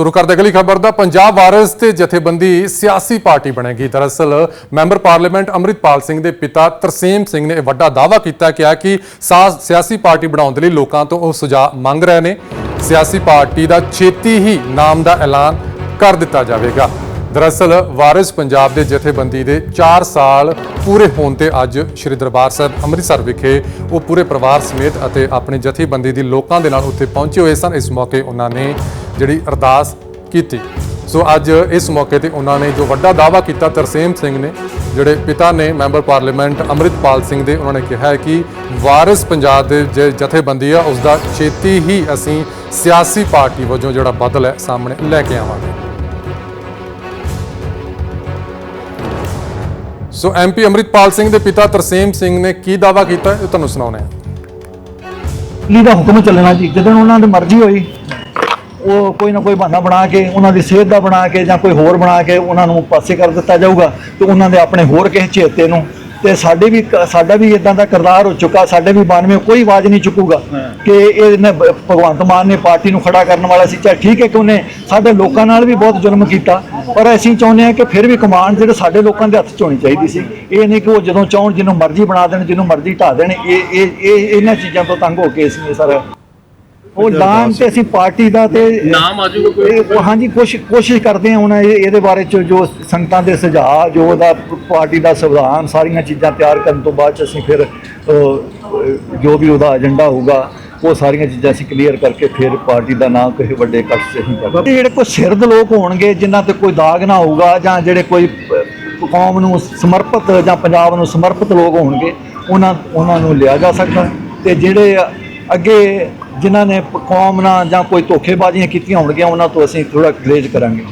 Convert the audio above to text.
ਸ਼ੁਰੂ ਕਰਦੇ ਅਗਲੀ ਖਬਰ ਦਾ, ਪੰਜਾਬ ਵਾਰਿਸ ਤੇ ਜਥੇਬੰਦੀ ਸਿਆਸੀ ਪਾਰਟੀ ਬਣੇਗੀ। ਦਰਅਸਲ, ਮੈਂਬਰ ਪਾਰਲੀਮੈਂਟ ਅੰਮ੍ਰਿਤਪਾਲ ਸਿੰਘ ਦੇ ਪਿਤਾ ਤਰਸੇਮ ਸਿੰਘ ਨੇ ਇਹ ਵੱਡਾ ਦਾਅਵਾ ਕੀਤਾ ਕਿਹਾ ਕਿ ਸਾ- ਸਿਆਸੀ ਪਾਰਟੀ ਬਣਾਉਣ ਦੇ ਲਈ ਲੋਕਾਂ ਤੋਂ ਉਹ ਸੁਝਾਅ ਮੰਗ ਰਹੇ ਨੇ। ਸਿਆਸੀ ਪਾਰਟੀ ਦਾ ਛੇਤੀ ਹੀ ਨਾਮ ਦਾ ਐਲਾਨ ਕਰ ਦਿੱਤਾ ਜਾਵੇਗਾ। ਦਰਅਸਲ ਵਾਰਿਸ ਪੰਜਾਬ ਦੇ ਜਥੇਬੰਦੀ ਦੇ 4 ਸਾਲ ਪੂਰੇ ਹੋਣ ਤੇ ਅੱਜ ਸ੍ਰੀ ਦਰਬਾਰ ਸਾਹਿਬ ਅੰਮ੍ਰਿਤਸਰ ਵਿਖੇ ਉਹ ਪੂਰੇ ਪਰਿਵਾਰ ਸਮੇਤ ਅਤੇ ਆਪਣੇ ਜਥੇਬੰਦੀ ਦੀ ਲੋਕਾਂ ਦੇ ਨਾਲ ਉੱਥੇ ਪਹੁੰਚੇ ਹੋਏ ਸਨ। ਇਸ ਮੌਕੇ ਉਹਨਾਂ ਨੇ ਜਿਹੜੀ ਅਰਦਾਸ ਕੀਤੀ। ਸੋ ਅੱਜ ਇਸ ਮੌਕੇ ਤੇ ਉਹਨਾਂ ਨੇ ਜੋ ਵੱਡਾ ਦਾਅਵਾ ਕੀਤਾ, ਤਰਸੇਮ ਸਿੰਘ ਨੇ, ਜਿਹੜੇ ਪਿਤਾ ਨੇ, ਮੈਂਬਰ ਪਾਰਲੀਮੈਂਟ ਅੰਮ੍ਰਿਤਪਾਲ ਸਿੰਘ ਦੇ, ਉਹਨਾਂ ਨੇ ਕਿਹਾ ਹੈ ਕਿ ਵਾਰਿਸ ਪੰਜਾਬ ਦੇ ਜੇ ਜਥੇਬੰਦੀ ਆ ਉਸ ਦਾ ਛੇਤੀ ਹੀ ਅਸੀਂ ਸਿਆਸੀ ਪਾਰਟੀ ਵਜੋਂ ਜਿਹੜਾ ਬਦਲ ਹੈ ਸਾਹਮਣੇ ਲੈ ਕੇ ਆਵਾਂਗੇ। ਸੋ ਐਮਪੀ ਅੰਮ੍ਰਿਤਪਾਲ ਸਿੰਘ ਦੇ ਪਿਤਾ ਤਰਸੇਮ ਸਿੰਘ ਨੇ ਕੀ ਦਾਅਵਾ ਕੀਤਾ, ਇਹ ਤੁਹਾਨੂੰ ਸੁਣਾਉਂਦੇ ਹਾਂ। ਲੀ ਦਾ ਹੁਕਮ ਚੱਲਣਾ ਜੀ, ਜਦੋਂ ਉਹਨਾਂ ਦੀ ਮਰਜ਼ੀ ਹੋਈ, ਉਹ ਕੋਈ ਨਾ ਕੋਈ ਬਹਾਨਾ ਬਣਾ ਕੇ, ਉਹਨਾਂ ਦੀ ਸਿਹਤ ਦਾ ਬਣਾ ਕੇ ਜਾਂ ਕੋਈ ਹੋਰ ਬਣਾ ਕੇ ਉਹਨਾਂ ਨੂੰ ਪਾਸੇ ਕਰ ਦਿੱਤਾ ਜਾਊਗਾ ਤੇ ਉਹਨਾਂ ਦੇ ਆਪਣੇ ਹੋਰ ਕਿਸੇ ਚੇਤੇ ਨੂੰ ਤੇ ਸਾਡੇ ਵੀ ਸਾਡਾ ਵੀ ਇਦਾਂ ਦਾ ਕਰਦਾਰ ਹੋ ਚੁੱਕਾ ਸਾਡੇ ਵੀ ਬਾਨਵੇਂ ਕੋਈ ਆਵਾਜ਼ ਨਹੀਂ ਚੁੱਕੂਗਾ ਕਿ ਇਹਨੇ ਭ- ਭਗਵੰਤ ਮਾਨ ਨੇ ਪਾਰਟੀ ਨੂੰ ਖੜਾ ਕਰਨ ਵਾਲਾ ਸੀ। ਚਾਹੇ ਠੀਕ ਹੈ ਕਿ ਉਹਨੇ ਸਾਡੇ ਲੋਕਾਂ ਨਾਲ ਵੀ ਬਹੁਤ ਜ਼ੁਲਮ ਕੀਤਾ ਪਰ ਅਸੀਂ ਚਾਹੁੰਦੇ ਹਾਂ ਕਿ ਫਿਰ ਵੀ ਕਮਾਂਡ ਜਿਹੜੇ ਸਾਡੇ ਲੋਕਾਂ ਦੇ ਹੱਥ 'ਚ ਹੋਣੀ ਚਾਹੀਦੀ ਸੀ। ਇਹ ਨਹੀਂ ਕਿ ਉਹ ਜਦੋਂ ਚਾਹਣ ਜਿਹਨੂੰ ਮਰਜ਼ੀ ਬਣਾ ਦੇਣ ਜਿਹਨੂੰ ਮਰਜ਼ੀ ਢਾ ਦੇਣ ਇਹ ਇਹ ਇਹ ਇਹਨਾਂ ਚੀਜ਼ਾਂ ਤੋਂ ਤੰਗ ਹੋ ਕੇ ਇਸ ਨੇ ਸਰ। ਉਹ ਦਾਨ ਤੇ ਅਸੀਂ ਪਾਰਟੀ ਦਾ ਤੇ ਨਾਮ ਆ ਜਾਊਗਾ ਕੋਈ? ਹਾਂਜੀ ਕੋਸ਼ਿਸ਼ ਕੋਸ਼ਿਸ਼ ਕਰਦੇ ਹਾਂ ਹੁਣ ਇਹ- ਇਹਦੇ ਬਾਰੇ ਚ ਜੋ ਸੰਗਤਾਂ ਦੇ ਸੁਝਾਅ ਜੋ ਉਹਦਾ ਪਾਰਟੀ ਦਾ ਸੰਵਿਧਾਨ ਸਾਰੀਆਂ ਚੀਜ਼ਾਂ ਤਿਆਰ ਕਰਨ ਤੋਂ ਬਾਅਦ ਚ ਅਸੀਂ ਫਿਰ ਅਹ, ਜੋ ਵੀ ਉਹਦਾ ਏਜੰਡਾ ਹੋਊਗਾ ਉਹ ਸਾਰੀਆਂ ਚੀਜ਼ਾਂ ਅਸੀਂ ਕਲੀਅਰ ਕਰਕੇ ਫਿਰ ਪਾਰਟੀ ਦਾ ਨਾਮ ਕਿਸੇ ਵੱਡੇ ਕੱਟ ਚ ਅਸੀਂ ਕਰਾਂਗੇ ਜਿਹੜੇ ਕੋਈ ਸਿਰਦ ਲੋਕ ਹੋਣਗੇ ਜਿਨ੍ਹਾਂ ਤੇ ਕੋਈ ਦਾਗ ਨਾ ਹੋਊਗਾ ਜਾਂ ਜਿਹੜੇ ਕੋਈ ਅਹ, ਕੌਮ ਨੂੰ ਸਮਰਪਿਤ ਜਾਂ ਪੰਜਾਬ ਨੂੰ ਸਮਰਪਿਤ ਲੋਕ ਹੋਣਗੇ ਉਹਨਾਂ ਉਹਨਾਂ ਨੂੰ ਲਿਆ ਜਾ ਸਕਦਾ। ਤੇ ਜਿਹੜੇ ਅੱਗੇ ਜਿਨ੍ਹਾਂ ਨੇ ਕੌਮ ਨਾਲ ਜਾਂ ਕੋਈ ਧੋਖੇਬਾਜ਼ੀਆਂ ਕੀਤੀਆਂ ਹੋਣਗੀਆਂ, ਉਹਨਾਂ ਤੋਂ ਅਸੀਂ ਥੋੜਾ ਗਰੇਜ ਕਰਾਂਗੇ।